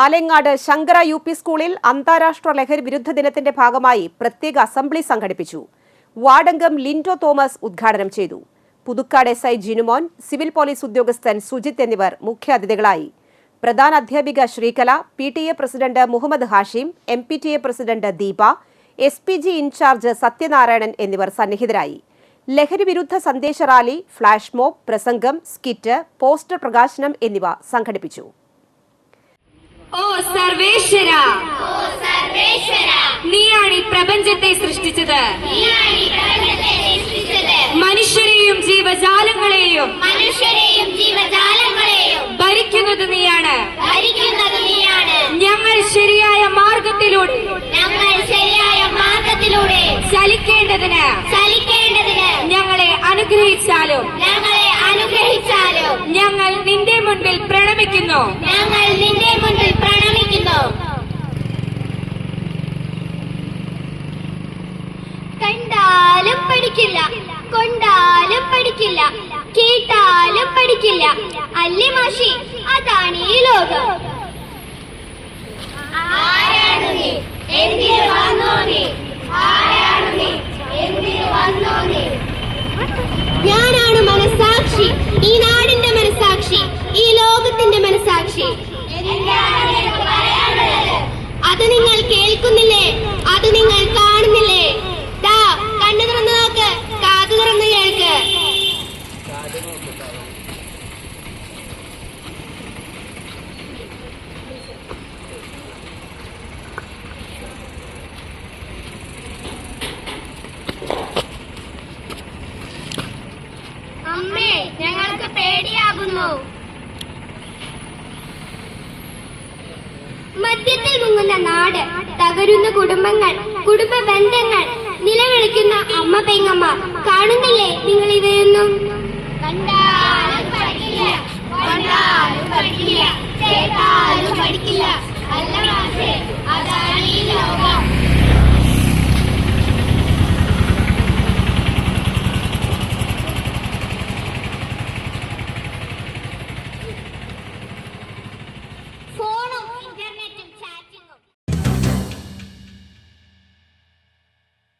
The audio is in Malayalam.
ആലങ്ങാട് ശങ്കര യു പി സ്കൂളിൽ അന്താരാഷ്ട്ര ലഹരി വിരുദ്ധ ദിനത്തിന്റെ ഭാഗമായി പ്രത്യേക അസംബ്ലി സംഘടിപ്പിച്ചു. വാർഡംഗം ലിൻഡോ തോമസ് ഉദ്ഘാടനം ചെയ്തു. Puthukkad S I Jinumon civil police ഉദ്യോഗസ്ഥൻ സുജിത് എന്നിവർ മുഖ്യാതിഥികളായി. പ്രധാന അധ്യാപിക Sreekala P T A president Muhammad Hashim M P T A president Deepa S P G in charge Sathyanarayanan എന്നിവർ സന്നിഹിതരായി. ലഹരി വിരുദ്ധ സന്ദേശ റാലി ഫ്ളാഷ് മോബ് പ്രസംഗം സ്കിറ്റ് പോസ്റ്റർ പ്രകാശനം എന്നിവ സംഘടിപ്പിച്ചു. ഓ സർവേശ്വര. നീയാണ് ഈ പ്രപഞ്ചത്തെ സൃഷ്ടിച്ചത്. മനുഷ്യരെയും ജീവജാലങ്ങളെയും മനുഷ്യരെയും ജീവജാലങ്ങളെയും ഭരിക്കുന്നത് നീയാണ്. ഭരിക്കുന്നത് നീയാണ് ഞങ്ങൾ ശരിയായ മാർഗത്തിലൂടെ ഞങ്ങൾ ശരിയായ മാർഗത്തിലൂടെ ചലിക്കേണ്ടതിന് ചലിക്കേണ്ടതിന് ഞങ്ങളെ അനുഗ്രഹിച്ചാലും ഞങ്ങളെ അനുഗ്രഹിച്ചാലും ഞങ്ങൾ നിന്റെ മുൻപിൽ പ്രണമിക്കുന്നു. ഞങ്ങൾ നിന്റെ മുൻപിൽ പ്രണമിക്കുന്നു കണ്ടാലും പഠിക്കില്ല കൊണ്ടാലും പഠിക്കില്ല കേട്ടാലും മദ്യത്തിൽ മുങ്ങുന്ന നാട് തകരുന്ന കുടുംബങ്ങൾ കുടുംബ ബന്ധങ്ങൾ നിലവിളിക്കുന്ന അമ്മ പെങ്ങമ്മ കാണുന്നില്ലേ നിങ്ങൾ ഇവയൊന്നും?